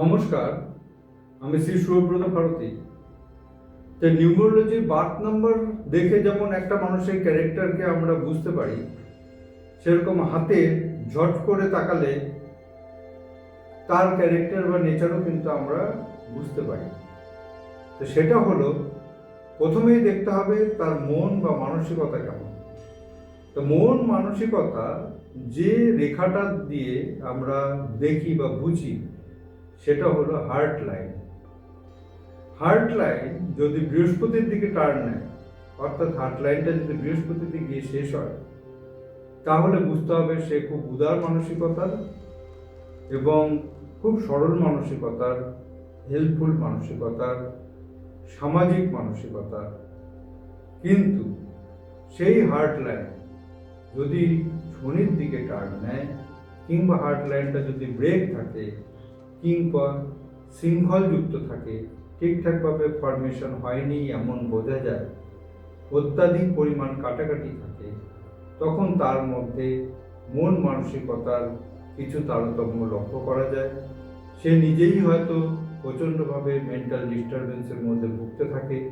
নমস্কার, আমি শ্রী সুব্রত ভারতী। তো নিউমোলজি বার্থ নাম্বার দেখে যেমন একটা মানুষের ক্যারেক্টারকে আমরা বুঝতে পারি, সেরকম হাতে ঝট করে তাকালে তার ক্যারেক্টার বা নেচারও কিন্তু আমরা বুঝতে পারি। তো সেটা হলো, প্রথমেই দেখতে হবে তার মন বা মানসিকতা কেমন। তো মন, মানসিকতা যে রেখাটা দিয়ে আমরা দেখি বা বুঝি সেটা হলো হার্ট লাইন হার্ট লাইন যদি বৃহস্পতির দিকে টার্ন নেয়, অর্থাৎ হার্ট লাইনটা যদি বৃহস্পতির দিকে গিয়ে শেষ হয়, তাহলে বুঝতে হবে সে খুব উদার মানসিকতার এবং খুব সরল মানসিকতার হেল্পফুল মানসিকতার, সামাজিক মানসিকতার। কিন্তু সেই হার্ট লাইন যদি শনির দিকে টার্ন নেয় কিংবা হার্ট লাইনটা যদি ব্রেক থাকে কিংবা শৃঙ্খলযুক্ত থাকে। ঠিকঠাকভাবে ফরমেশন হয়নি এমন বোঝা যায়। অত্যাধিক পরিমাণ কাটাকাটি থাকে। তখন তার মধ্যে মন মানসিকতার কিছু তারতম্য লক্ষ্য করা যায়। সে নিজেই হয়তো প্রচণ্ডভাবে মেন্টাল ডিস্টারবেন্সের মধ্যে ভুগতে থাকে।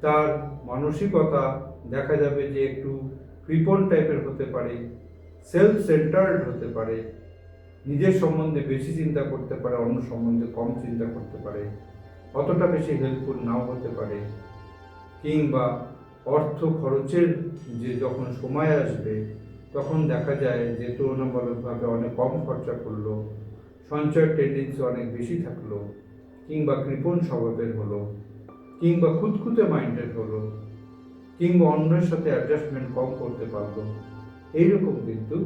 তার মানসিকতা দেখা যাবে যে একটু কৃপণ টাইপের হতে পারে সেলফ সেন্টার্ড হতে পারে নিজের সম্বন্ধে বেশি চিন্তা করতে পারে, অন্য সম্বন্ধে কম চিন্তা করতে পারে, অতটা বেশি হেল্পফুল নাও হতে পারে। কিংবা অর্থ খরচের যে যখন সময় আসবে, তখন দেখা যায় যে তুলনামূলকভাবে অনেক কম খরচা করল, সঞ্চয়ের টেন্ডেন্সি অনেক বেশি থাকল, কিংবা কৃপণ স্বভাবের হলো, কিংবা খুঁতখুঁতে মাইন্ডের হলো, কিংবা অন্যের সাথে অ্যাডজাস্টমেন্ট কম করতে পারল। এইরকম কিন্তু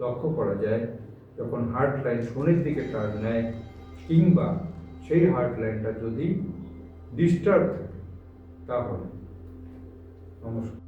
লক্ষ্য করা যায়। যখন হার্ট লাইন শনির দিকে টার্ন নেয়, কিংবা সেই হার্ট লাইনটা যদি ডিস্টার্ব থাকে, তাহলে নমস্কার।